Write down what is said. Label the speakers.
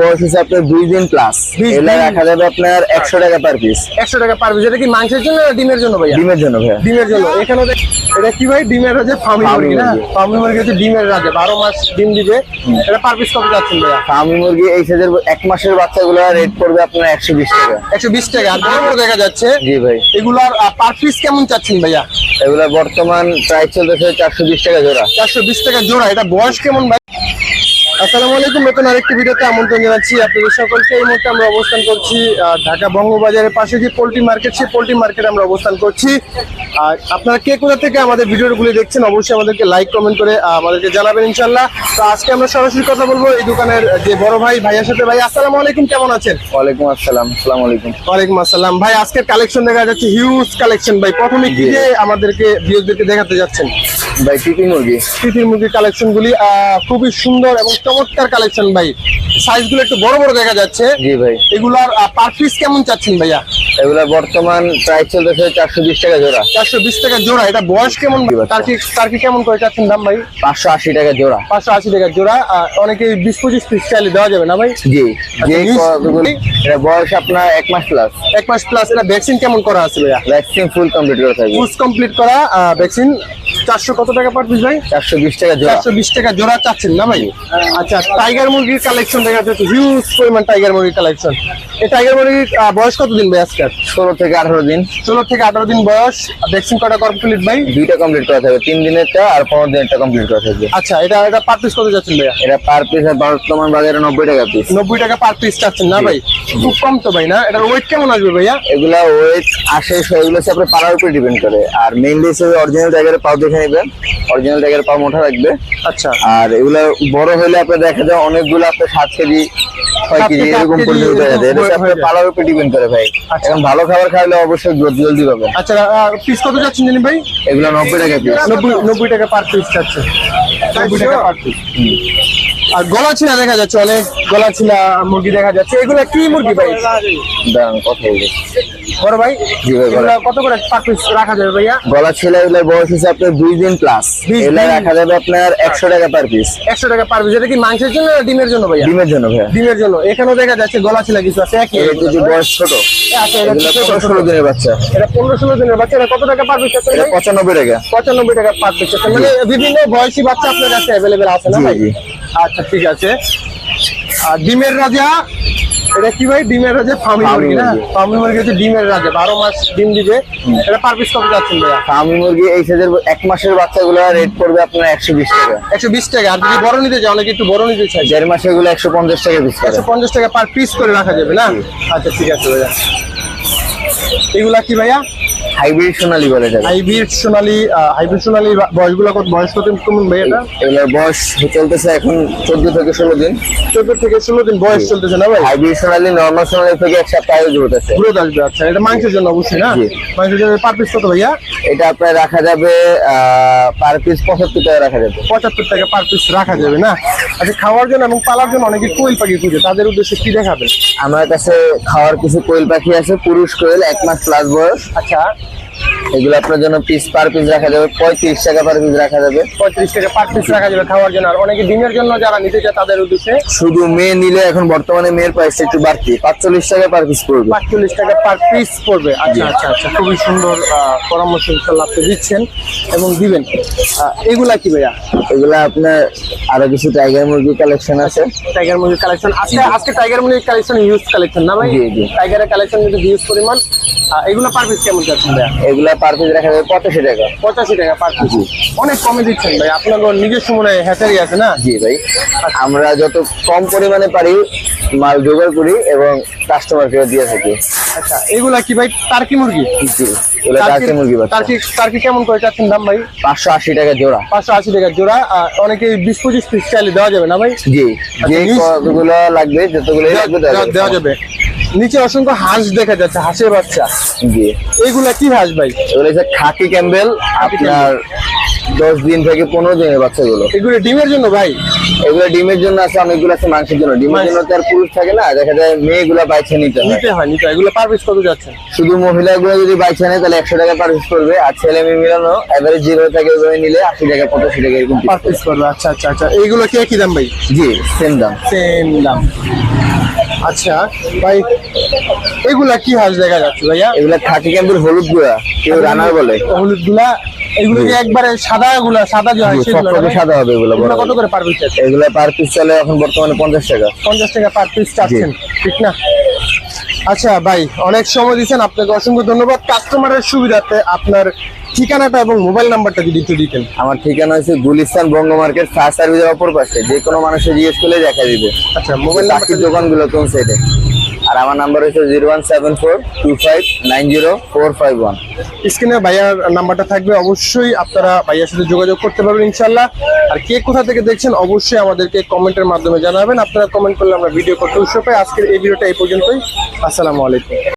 Speaker 1: বয়স হচ্ছে আপনার দুই দিন প্লাস
Speaker 2: বিশ
Speaker 1: এগুলো
Speaker 2: দিন।
Speaker 1: রাখা যাবে আপনার একশো টাকা পার পিস
Speaker 2: একশো টাকা পার পিস এটা কি মাংসের জন্য ডিমের জন্য ভাইয়া?
Speaker 1: ডিমের জন্য ভাইয়া।
Speaker 2: ডিমের জন্য। এখানে এটা কি ভাই? ডিমের রাজা ফার্মি মুরগি না? ফার্মি মুরগি হচ্ছে ডিমের রাজা। বারো মাস ডিম দিবে। এটা পার পিস কত যাচ্ছেন ভাইয়া?
Speaker 1: ফার্মি মুরগি এই সাইজের এক মাসের বাচ্চাগুলো রেট পড়বে আপনার একশো বিশ টাকা।
Speaker 2: একশো বিশ টাকা। আর দেখা যাচ্ছে?
Speaker 1: জি ভাই।
Speaker 2: এগুলার পার পিস কেমন চাচ্ছেন ভাইয়া?
Speaker 1: এগুলো বর্তমান প্রাইস চলতেছে চারশো বিশ টাকা জোড়া।
Speaker 2: চারশো বিশ টাকা জোড়া। এটা বয়স কেমন ভাই? আসসালামু আলাইকুম। নতুন আরেকটি ভিডিওতে আমন্ত্রণ জানাচ্ছি আপনাদের সকলকে। এই মুহূর্তে আমরা অবস্থান করছি ঢাকা বঙ্গবাজারের পাশে যে পোল্ট্রি মার্কেট সেই পোল্ট্রি মার্কেটে আমরা অবস্থান করছি। আর আপনারা কে কোথা থেকে আমাদের ভিডিওগুলি দেখছেন অবশ্যই আমাদেরকে লাইক কমেন্ট করে আমাদেরকে জানাবেন ইনশাল্লাহ তো আজকে আমরা সরাসরি কথা বলব এই দোকানের যে বড় ভাই ভাইয়ের সাথে। ভাই আসসালামু আলাইকুম কেমন আছেন?
Speaker 1: ওয়ালাইকুম আসসালাম আসসালাম আলাইকুম।
Speaker 2: ওয়ালাইকুম আসসালাম। ভাই আজকের কালেকশন দেখা যাচ্ছে হিউজ কালেকশন ভাই প্রথমে কি যে আমাদেরকে ভিউজদেরকে দেখাতে যাচ্ছেন?
Speaker 1: ভাই টিপি মুরগি।
Speaker 2: তিতির মুরগির কালেকশন গুলি আহ, খুবই সুন্দর এবং চমৎকার কালেকশন ভাই। সাইজগুলো একটু বড় বড় দেখা যাচ্ছে।
Speaker 1: জি ভাই।
Speaker 2: এগুলার পার পিস কেমন চাচ্ছেন ভাইয়া?
Speaker 1: এগুলো বর্তমান প্রাইস চলতেছে চারশো বিশ টাকা জোড়া।
Speaker 2: চারশো বিশ টাকা জোড়া এটা বয়স কেমন তার কি তার কি কেমন করে চাচ্ছেন দাম ভাই?
Speaker 1: পাঁচশো আশি টাকা জোড়া।
Speaker 2: পাঁচশো আশি টাকা জোড়া আহ, অনেকে বিশ পঁচিশ পিস চাইলে দেওয়া যাবে না ভাই?
Speaker 1: জি এটা বয়স আপনার এক মাস প্লাস
Speaker 2: এক মাস প্লাস এটা ভ্যাকসিন কেমন করা আছে ভাইয়া?
Speaker 1: ভ্যাকসিন ফুল কমপ্লিট করে থাকবে।
Speaker 2: কোর্স কমপ্লিট করা ভ্যাকসিন চারশো কত টাকা পার পিস ভাই?
Speaker 1: চারশো বিশ টাকা জোড়া।
Speaker 2: চারশো বিশ টাকা জোড়া চাচ্ছেন না ভাই? আচ্ছা টাইগার মুরগির কালেকশন দেখা যাচ্ছে। হিউজ পরিমাণ টাইগার মুরগির কালেকশন এই টাইগার মুরগির বয়স কতদিন ভাই আজকে?
Speaker 1: ষোলো থেকে আঠারো দিন।
Speaker 2: ষোলো থেকে আঠারো দিন বয়স। ভ্যাকসিন কটা কমপ্লিট ভাই?
Speaker 1: দুইটা কমপ্লিট করা থাকবে তিন দিনেরটা আর পনেরো দিনেরটা কমপ্লিট করা থাকবে।
Speaker 2: আচ্ছা এটা এটা পার পিস কত যাচ্ছেন ভাইয়া?
Speaker 1: এটা পার পিস বর্তমান বাজারে নব্বই টাকা পিস
Speaker 2: নব্বই টাকা পার পিস চাচ্ছেন না ভাই? খুব কম তো ভাই না? এটার ওয়েট কেমন আসবে ভাইয়া?
Speaker 1: এগুলা ওয়েট আসে এগুলো হচ্ছে আপনার পাড়ার উপরে ডিপেন্ড করে। আর মেইনলি হিসেবে অরিজিনাল টাইগারের পাও দেখে নেবেন। অরিজিনাল টাইগারের পাও মোটা রাখবে।
Speaker 2: আচ্ছা।
Speaker 1: আর এগুলো বড় হলে আপনার দেখা যায় অনেকগুলো আপনার সাত কেজি কেজি এরকম এটা আপনার। পাড়ার ডিপেন্ড করে ভাই।
Speaker 2: আচ্ছা।
Speaker 1: এখন ভালো খাবার খাইলে অবশ্যই গ্রোথ জলদি পাবেন
Speaker 2: আচ্ছা পিস কত যাচ্ছেন জানি ভাই?
Speaker 1: এগুলো নব্বই টাকা পিস
Speaker 2: নব্বই নব্বই টাকা পার পিস চাচ্ছে নব্বই টাকা পার পিস আর গলা ছিলা দেখা যাচ্ছে অনেক গলা ছিলা মুরগি দেখা যাচ্ছে। এগুলা কি মুরগি ভাই?
Speaker 1: দাঁড়ান কথা বলি
Speaker 2: বড় ভাই? কত করে পার পিস রাখা যাবে ভাইয়া?
Speaker 1: গলা ছেলে বয়স হচ্ছে আপনার দুই দিন প্লাস এগুলো রাখা যাবে আপনার একশো টাকা পার পিস
Speaker 2: একশো টাকা পার পিস এটা কি মাংসের জন্য না ডিমের জন্য ভাইয়া?
Speaker 1: ডিমের জন্য ভাইয়া।
Speaker 2: ডিমের জন্য। এখানেও দেখা যাচ্ছে গলা ছিলা কিছু আছে একই।
Speaker 1: এটা বয়স ছোট।
Speaker 2: আচ্ছা এটা
Speaker 1: পনেরো ষোলো দিনের বাচ্চা।
Speaker 2: এটা পনেরো ষোলো দিনের বাচ্চা। এটা কত টাকা পার পিস আছে
Speaker 1: পঁচানব্বই টাকা।
Speaker 2: পঁচানব্বই টাকা পার পিস আছে। মানে বিভিন্ন বয়সী বাচ্চা আপনার কাছে অ্যাভেলেবেল আছে না ভাই? আচ্ছা ঠিক আছে। আর ডিমের রাজা এটা কি ভাই? ডিমের রাজা ফার্মি মুরগি না। ফার্মি মুরগি হচ্ছে ডিমের রাজা বারো মাস ডিম দিবে। এটা পার পিস কত যাচ্ছেন ভাইয়া?
Speaker 1: ফার্মি মুরগি এই সাইজের এক মাসের বাচ্চাগুলো রেট পড়বে আপনার একশো বিশ টাকা।
Speaker 2: একশো বিশ টাকা। আর যদি বড় নিতে চাই অনেকে একটু বড় নিতে চাই
Speaker 1: দেড় মাসেরগুলো একশো পঞ্চাশ টাকা পিস
Speaker 2: একশো পঞ্চাশ টাকা পার পিস করে রাখা যাবে না? আচ্ছা ঠিক আছে ভাইয়া। এগুলা কি ভাইয়া?
Speaker 1: হাইব্রিড সোনালি বলে যাবে।
Speaker 2: হাইব্রিড সোনালি হাইব্রিড সোনালি বয়সগুলো কত বয়স কত কেমন ভাই এটা?
Speaker 1: এগুলোর বয়স চলতেছে এখন চোদ্দ থেকে ষোলো দিন।
Speaker 2: চোদ্দ থেকে ষোলো দিন বয়স চলতেছে না ভাই?
Speaker 1: হাইব্রিড সোনালি নর্মাল সোনালি থেকে এক সপ্তাহ আগে গ্রোথ আছে।
Speaker 2: গ্রোথ আসবে আচ্ছা। এটা মাংসের জন্য অবশ্যই না?
Speaker 1: জি।
Speaker 2: মাংসের জন্য পার পিস কত ভাইয়া?
Speaker 1: এটা আপনার রাখা যাবে পার পিস পঁচাত্তর টাকা রাখা যাবে।
Speaker 2: পঁচাত্তর টাকা পার পিস রাখা যাবে না? আচ্ছা খাওয়ার জন্য এবং পালার জন্য অনেকে কোয়েল পাখি খুঁজে তাদের উদ্দেশ্যে কি দেখাবেন?
Speaker 1: আমার কাছে খাওয়ার কিছু কোয়েল পাখি আছে পুরুষ কোয়েল এক মাস প্লাস বয়স
Speaker 2: আচ্ছা
Speaker 1: এগুলো আপনার জন্য পিস পার পিস রাখা যাবে পঁয়ত্রিশ টাকা পার পিস রাখা যাবে।
Speaker 2: পঁয়ত্রিশ টাকা পার পিস রাখা যাবে খাওয়ার জন্য। আর অনেকে ডিমের জন্য যারা নিতে চায় তাদের উদ্দেশ্যে
Speaker 1: শুধু মেয়ে নিলে এখন বর্তমানে মেয়ের প্রাইস একটু বাড়তি। পাঁচচল্লিশ টাকা পার পিস পড়বে।
Speaker 2: পাঁচচল্লিশ টাকা পার পিস পড়বে। আচ্ছা আচ্ছা আচ্ছা। খুবই সুন্দর পরামর্শ আপনি দিচ্ছেন এবং দিবেন। এগুলা কি ভাইয়া?
Speaker 1: এগুলা আপনার আরও কিছু টাইগার মুরগি কালেকশন আছে।
Speaker 2: টাইগার মুরগির কালেকশন আজকে আজকে টাইগার মুরগির কালেকশন ইউজ কালেকশন না ভাই। টাইগারের কালেকশন কিন্তু ইউজ পরিমাণ। এগুলো পার পিস কেমন যাচ্ছেন ভাইয়া?
Speaker 1: এগুলা পার পিস রাখা যাবে পঁচাশি টাকা।
Speaker 2: পঁচাশি টাকা পার পিস অনেক কমে দিচ্ছেন ভাই। আপনার নিজস্ব মনে হয় হ্যাচারি আছে না?
Speaker 1: জি ভাই। আমরা যত কম পরিমাণে পারি মাল জোগাড় করি এবং কাস্টমারকে দিয়ে থাকি।
Speaker 2: আচ্ছা এগুলা কি ভাই টার্কি মুরগি?
Speaker 1: জি এগুলা টার্কি মুরগি
Speaker 2: টার্কি টার্কি কেমন করে চাচ্ছেন দাম ভাই?
Speaker 1: পাঁচশো আশি টাকা জোড়া।
Speaker 2: পাঁচশো আশি টাকা জোড়া। অনেকে বিশ পঁচিশ পিস চাইলে দেওয়া যাবে না ভাই?
Speaker 1: জি যে লাগবে যতগুলো লাগবে দেওয়া
Speaker 2: যাবে। নিচে অসংখ্য হাঁস দেখা যাচ্ছে হাঁসের বাচ্চা।
Speaker 1: জি।
Speaker 2: এইগুলা কি হাঁস ভাই?
Speaker 1: এগুলো হচ্ছে খাকি ক্যাম্বেল আপনার দশ দিন থেকে পনেরো দিনের বাচ্চাগুলো।
Speaker 2: এগুলো ডিমের জন্য ভাই?
Speaker 1: এগুলো ডিমের জন্য আছে অনেকগুলো আছে মাংসের জন্য। ডিমের জন্য তো আর পুরুষ থাকে না দেখা যায় মেয়েগুলো বাইছে নিতে হয়।
Speaker 2: নিতে হয় নিতে এগুলো পার পিস কত যাচ্ছে?
Speaker 1: শুধু মহিলাগুলো যদি বাইছে নেয় তাহলে একশো টাকা পার পিস করবে আর ছেলে মেয়ে মিলানো এভারেজ জিরো থাকে ওইভাবে নিলে আশি টাকা পঁচাশি টাকা এরকম
Speaker 2: পার পিস করবে আচ্ছা আচ্ছা আচ্ছা। এইগুলো কি কি দাম ভাই?
Speaker 1: জি সেম দাম।
Speaker 2: সেম দাম। আচ্ছা ভাই এগুলা কি হাঁস দেখা যাচ্ছে ভাইয়া?
Speaker 1: এগুলা খাকি ক্যাম্পের হলুদ গুঁড়া কেউ রানার বলে।
Speaker 2: হলুদগুলা এগুলো কি একবারে সাদা গুলা সাদা যে হয় সেগুলো
Speaker 1: সাদা হবে এগুলো
Speaker 2: কত করে পার পিস আছে?
Speaker 1: এগুলা পার পিস চলে এখন বর্তমানে পঞ্চাশ টাকা।
Speaker 2: পঞ্চাশ টাকা পার পিস চাচ্ছেন ঠিক না? আচ্ছা ভাই অনেক সময় দিচ্ছেন আপনাকে অসংখ্য ধন্যবাদ। কাস্টমারের সুবিধাতে আপনার ঠিকানাটা এবং মোবাইল নাম্বারটা যদি একটু দিতেন।
Speaker 1: আমার ঠিকানা হচ্ছে গুলিস্তান বঙ্গ মার্কেট ফার্স্ট সার্ভিসের অপর পাশে। যে কোনো মানুষের জিজ্ঞেস করলে দেখা দিবে।
Speaker 2: আচ্ছা মোবাইল
Speaker 1: বাকির
Speaker 2: নাম্বারটা
Speaker 1: দোকানগুলো কোন সাইডে আর আমার নাম্বার হচ্ছে zero one seven four two five nine zero four five one
Speaker 2: স্ক্রিনে ভাইয়ার নাম্বারটা থাকবে অবশ্যই আপনারা ভাইয়ার সাথে যোগাযোগ করতে পারবেন ইনশাল্লাহ আর কে কোথা থেকে দেখছেন অবশ্যই আমাদেরকে কমেন্টের মাধ্যমে জানাবেন। আপনারা কমেন্ট করলে আমরা ভিডিও করতে উৎসব পাই আজকের এই ভিডিওটা এই পর্যন্তই। আসসালামু আলাইকুম।